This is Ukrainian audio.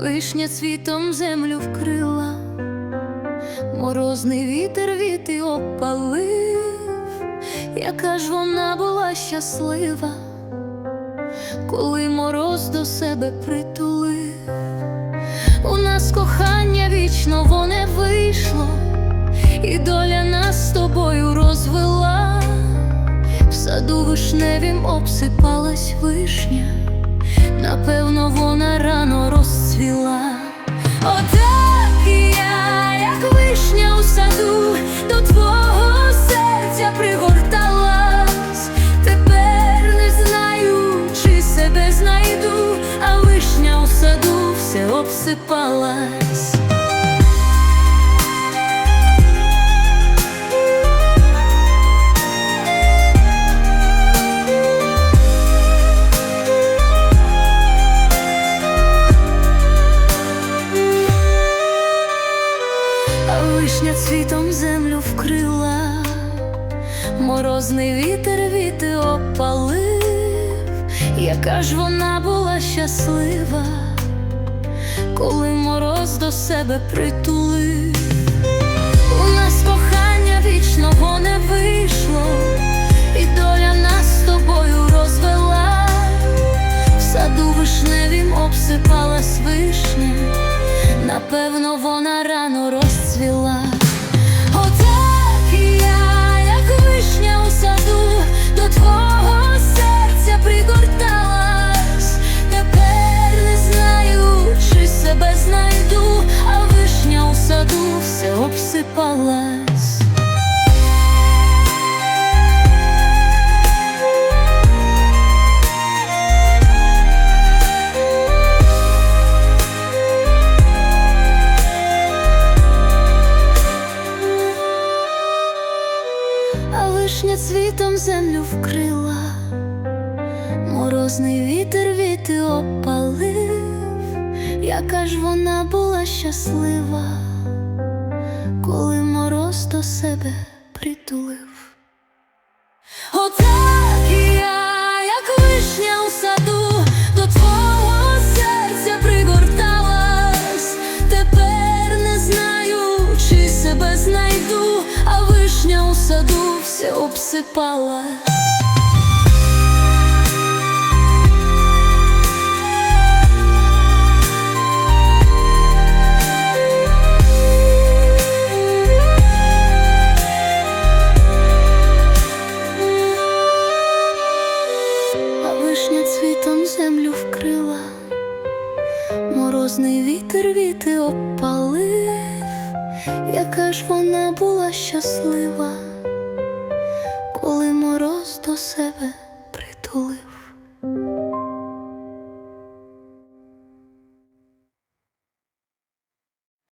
Вишня цвітом землю вкрила, морозний вітер віти опалив, яка ж вона була щаслива, коли мороз до себе притулив. У нас кохання вічно воне вийшло, і доля нас з тобою розвела. В саду вишневім обсипалась вишня, напевно, вона рано розцвіла. Вишня цвітом землю вкрила, морозний вітер віти опалив, яка ж вона була щаслива, коли мороз до себе притулив. У нас кохання вічного не вийшло, і доля нас з тобою розвела, в саду вишневім обсипалась вишня. Напевно, вона рано розцвіла. Цвітом землю вкрила, морозний вітер віти опалив, яка ж вона була щаслива, коли мороз до себе притулив. Отак я, як вишня у саду, до твого серця пригорталась. Тепер не знаю, чи себе знайду, а вишня у саду все обсипала. Вишня цвітом землю вкрила, морозний вітер віти опалив, яка ж вона була щаслива, коли мороз до себе притулив.